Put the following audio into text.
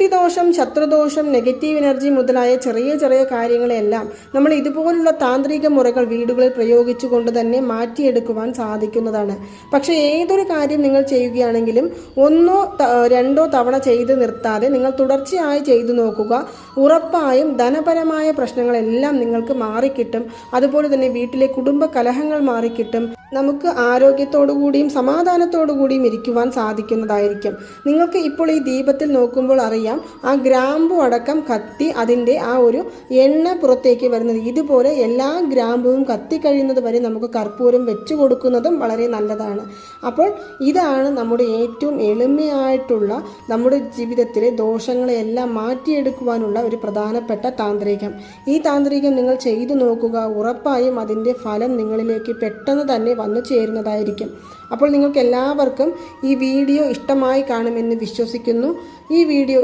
ദൃഷ്ടിദോഷം ശത്രുദോഷം negative energy മുതലായ ചെറിയ ചെറിയ കാര്യങ്ങളെല്ലാം നമ്മൾ ഇതുപോലുള്ള താന്ത്രിക മുറകൾ വീടുകളിൽ പ്രയോഗിച്ചുകൊണ്ട് തന്നെ മാറ്റിയെടുക്കുവാൻ സാധിക്കുന്നതാണ്. പക്ഷേ ഏതൊരു കാര്യം നിങ്ങൾ ചെയ്യുകയാണെങ്കിലും ഒന്നോ രണ്ടോ തവണ ചെയ്ത് നിർത്താതെ നിങ്ങൾ തുടർച്ചയായി ചെയ്തു നോക്കുക. ഉറപ്പായും ധനപരമായ പ്രശ്നങ്ങളെല്ലാം നിങ്ങൾക്ക് മാറിക്കിട്ടും. അതുപോലെ തന്നെ വീട്ടിലെ കുടുംബ കലഹങ്ങൾ മാറിക്കിട്ടും. നമുക്ക് ആരോഗ്യത്തോടു കൂടിയും സമാധാനത്തോടു കൂടിയും ഇരിക്കുവാൻ സാധിക്കുന്നതായിരിക്കും. നിങ്ങൾക്ക് ഇപ്പോൾ ഈ ദീപത്തിൽ നോക്കുമ്പോൾ അറിയാം ആ ഗ്രാമ്പു അടക്കം കത്തി അതിന്റെ ആ ഒരു എണ്ണ പുറത്തേക്ക് വരുന്നത്. ഇതുപോലെ എല്ലാ ഗ്രാമ്പുവും കത്തിക്കഴിയുന്നത് വരെ നമുക്ക് കർപ്പൂരം വെച്ചു കൊടുക്കുന്നതും വളരെ നല്ലതാണ്. അപ്പോൾ ഇതാണ് നമ്മുടെ ഏറ്റവും എളിമയായിട്ടുള്ള നമ്മുടെ ജീവിതത്തിലെ ദോഷങ്ങളെയെല്ലാം മാറ്റിയെടുക്കുവാനുള്ള ഒരു പ്രധാനപ്പെട്ട താന്ത്രികം. ഈ താന്ത്രികം നിങ്ങൾ ചെയ്തു നോക്കുക. ഉറപ്പായും അതിന്റെ ഫലം നിങ്ങളിലേക്ക് പെട്ടെന്ന് തന്നെ വന്നു ചേരുന്നതായിരിക്കും. അപ്പോൾ നിങ്ങൾക്ക് എല്ലാവർക്കും ഈ വീഡിയോ ഇഷ്ടമായി കാണുമെന്ന് വിശ്വസിക്കുന്നു. ഈ വീഡിയോ